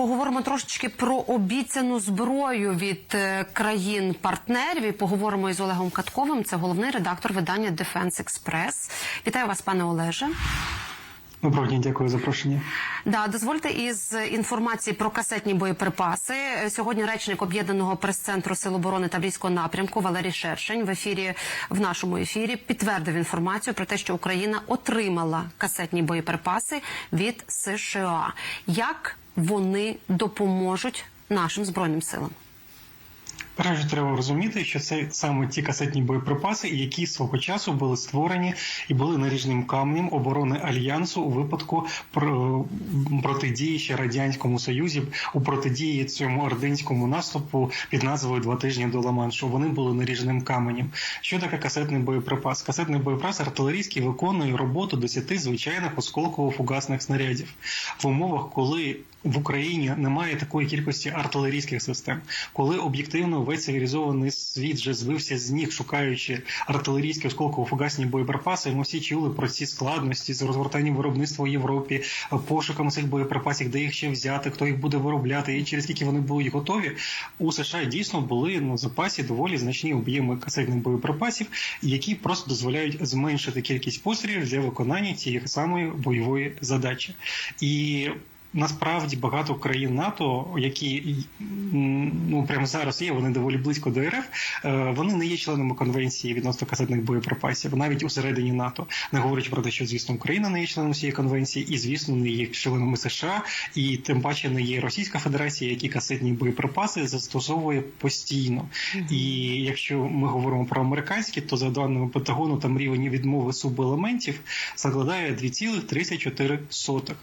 поговоримо трошечки про обіцяну зброю від е, країн-партнерів. І поговоримо із Олегом Катковим. Це головний редактор видання Defense Express. Вітаю вас, пане Олеже. Доброго дня, дякую за запрошення. Да, дозвольте із інформації про касетні боєприпаси. Сьогодні речник об'єднаного прес-центру Сил оборони Таврійського напрямку Валерій Шершень в ефірі в нашому ефірі підтвердив інформацію про те, що Україна отримала касетні боєприпаси від США. Як вони допоможуть нашим збройним силам? Перше треба розуміти, що це саме ті касетні боєприпаси, які свого часу були створені і були наріжним камнем оборони альянсу у випадку про- протидії ще радянському союзі у протидії цьому ординському наступу під назвою Два тижні до Ла-Маншу. Вони були наріжним каменем. Що таке касетний боєприпас? Касетний боєприпас артилерійський виконує роботу 10 звичайних осколково-фугасних снарядів в умовах, коли в Україні немає такої кількості артилерійських систем, коли об'єктивно весь цивілізований світ вже звився з ніг, шукаючи артилерійські осколково-фугасні боєприпаси. Ми всі чули про ці складності з розгортанням виробництва в Європі, пошуком цих боєприпасів, де їх ще взяти, хто їх буде виробляти, і через скільки вони будуть готові. У США дійсно були в запасі доволі значні об'єми касетних боєприпасів, які просто дозволяють зменшити кількість пострілів для виконання цієї самої бойової задачі. І Насправді багато країн НАТО, які ну прямо зараз є, вони доволі близько до РФ. е, Вони не є членами конвенції відносно касетних боєприпасів, навіть усередині НАТО, не говорячи про те, що звісно Україна не є членом цієї конвенції, і звісно не є членами США, і тим паче не є Російська Федерація, які касетні боєприпаси застосовує постійно. І якщо ми говоримо про американські, то за даними Пентагону там рівень відмови субелементів складає 2,34.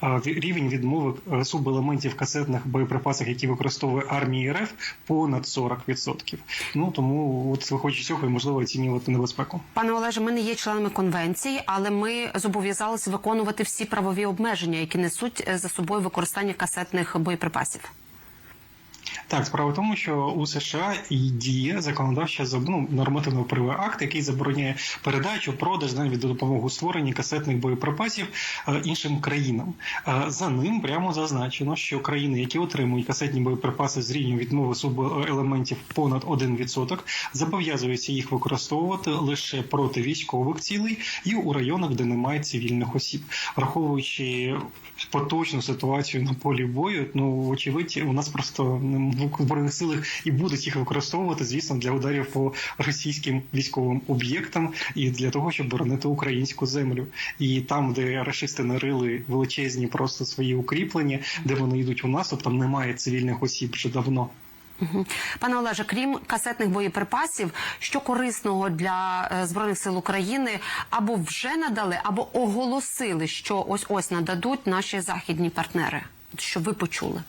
А ві- рівень відмови е, субелементів касетних боєприпасах, які використовує армія РФ, понад 40%. Ну тому, от виходячи цього, і можливо оцінювати небезпеку. Пане Олеже, ми не є членами конвенції, але ми зобов'язалися виконувати всі правові обмеження, які несуть е, за собою використання касетних боєприпасів. Так, справа в тому, що у США і діє законодавча ну, нормативно правовий акт, який забороняє передачу, продаж навіть до допомоги у створенні касетних боєприпасів е, іншим країнам. Е, за ним прямо зазначено, що країни, які отримують касетні боєприпаси з рівнем відмови субелементів понад 1%, зобов'язуються їх використовувати лише проти військових цілей і у районах, де немає цивільних осіб, враховуючи поточну ситуацію на полі бою. Ну очевидь, у нас просто в збройних силах і будуть їх використовувати, звісно, для ударів по російським військовим об'єктам і для того, щоб боронити українську землю. І там, де рашисти нарили величезні просто свої укріплення, де вони йдуть у наступ, там немає цивільних осіб вже давно. Пане Олеже, крім касетних боєприпасів, що корисного для е, збройних сил України або вже надали, або оголосили, що ось ось нададуть наші західні партнери, що ви почули.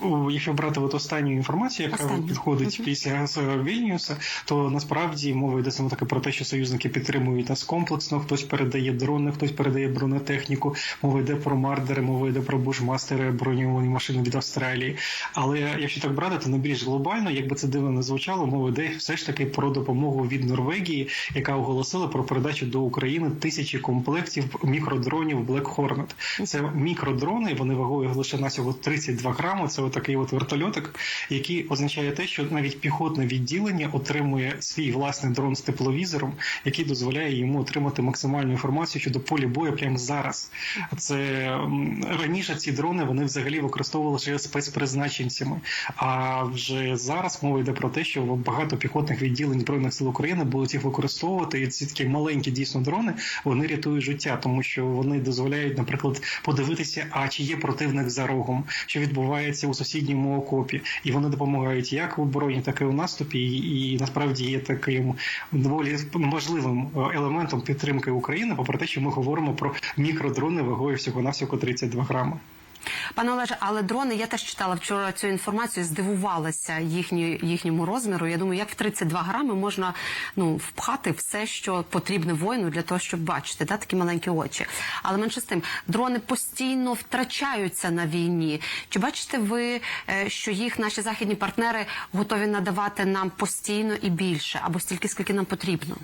О, Якщо брати от останню інформацію, яка Останню. підходить після з Вільнюса, то насправді мова йде саме таки про те, що союзники підтримують нас комплексно. Хтось передає дрони, хтось передає бронетехніку. Мова йде про мардери, мова йде про бушмастери, броньовані машини від Австралії. Але якщо так брати, то найбільш глобально, якби це дивно не звучало, мова йде все ж таки про допомогу від Норвегії, яка оголосила про передачу до України тисячі комплектів мікродронів Black Hornet. Це мікродрони, вони вагою лише на всього 32 грами. Це отакий от вертольотик, який означає те, що навіть піхотне відділення отримує свій власний дрон з тепловізором, який дозволяє йому отримати максимальну інформацію щодо полі бою прямо зараз. Це раніше ці дрони вони взагалі використовувалися спецпризначенцями. А вже зараз мова йде про те, що багато піхотних відділень збройних сил України будуть їх використовувати. І ці такі маленькі дійсно дрони вони рятують життя, тому що вони дозволяють, наприклад, подивитися, а чи є противник за рогом, що відбувається у сусідньому окопі, і вони допомагають як в обороні, так і у наступі. І, і насправді є таким доволі важливим е, елементом підтримки України, попри те, що ми говоримо про мікродрони вагою всього навсього 32 грами. Пане Олеже, але дрони, я теж читала вчора цю інформацію, здивувалася їхні, їхньому розміру. Я думаю, як в 32 грами можна ну, впхати все, що потрібне воїну для того, щоб бачити, да, такі маленькі очі. Але менше з тим, дрони постійно втрачаються на війні. Чи бачите ви, е, що їх наші західні партнери готові надавати нам постійно і більше, або стільки, скільки нам потрібно?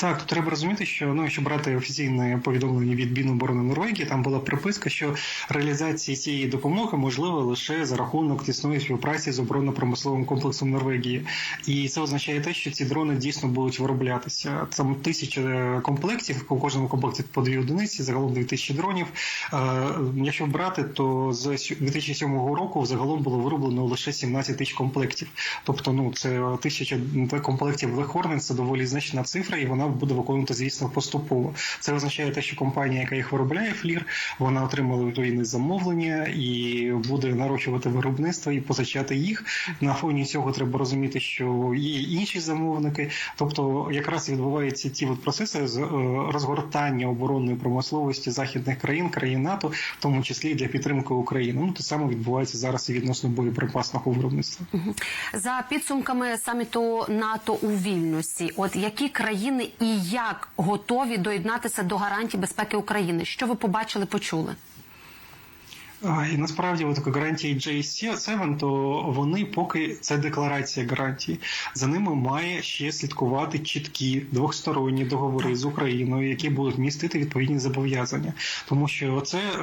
Так, тут треба розуміти, що ну, якщо брати офіційне повідомлення від Міноборони Норвегії, там була приписка, що реалізація цієї допомоги можлива лише за рахунок тісної співпраці з оборонно-промисловим комплексом Норвегії, і це означає те, що ці дрони дійсно будуть вироблятися. Там тисяча комплектів, у кожному комплекті по дві одиниці, загалом 2000 дронів. Е, Якщо брати, то з 2007 року загалом було вироблено лише 17 тисяч комплектів. Тобто, ну це тисяча комплектів Лехорнен, це доволі значна цифра, і вона буде виконувати, звісно, поступово. Це означає те, що компанія, яка їх виробляє, флір, вона отримала відповідне замовлення і буде нарощувати виробництво і позичати їх. На фоні цього треба розуміти, що є інші замовники. Тобто, якраз відбуваються ті от процеси е, розгортання оборонної промисловості західних країн, країн НАТО, в тому числі для підтримки України. Ну те саме відбувається зараз і відносно боєприпасного виробництва. За підсумками саміту НАТО у Вільнюсі, от які країни і як готові доєднатися до гарантій безпеки України? Що ви побачили, почули? І насправді от гарантії J7, то вони поки це декларація гарантій. За ними має ще слідкувати чіткі двосторонні договори з Україною, які будуть містити відповідні зобов'язання. Тому що це е,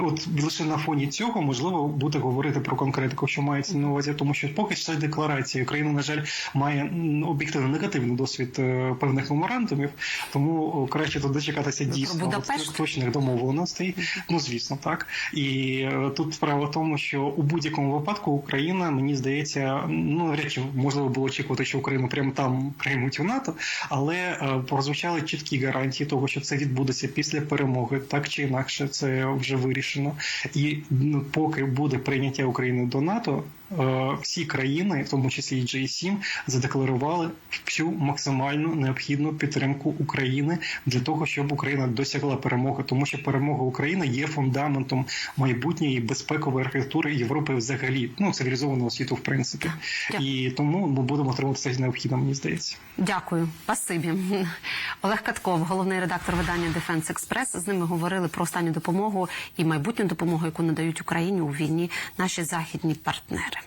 от лише на фоні цього можливо буде говорити про конкретику, що мається на увазі, тому що поки це декларація. Україна, на жаль, має об'єктивно негативний досвід е, певних меморандумів, тому краще тут дочекатися дійсно точних домовленостей. Ну звісно, так. І е, тут справа в тому, що у будь-якому випадку Україна, мені здається, ну навряд чи можливо було очікувати, що Україну прямо там приймуть у НАТО, але е, прозвучали чіткі гарантії того, що це відбудеться після перемоги, так чи інакше, це вже вирішено. І ну, поки буде прийняття України до НАТО. Е, Всі країни, в тому числі і G7, задекларували всю максимальну необхідну підтримку України для того, щоб Україна досягла перемоги, тому що перемога України є фундаментом майбутньої безпекової архітектури Європи взагалі, ну цивілізованого світу, в принципі, Дякую. і тому ми будемо отримати це необхідно, мені здається. Дякую, спасибі. Олег Катков, головний редактор видання Дефенс Експрес. З ними говорили про останню допомогу і майбутню допомогу, яку надають Україні у війні наші західні партнери.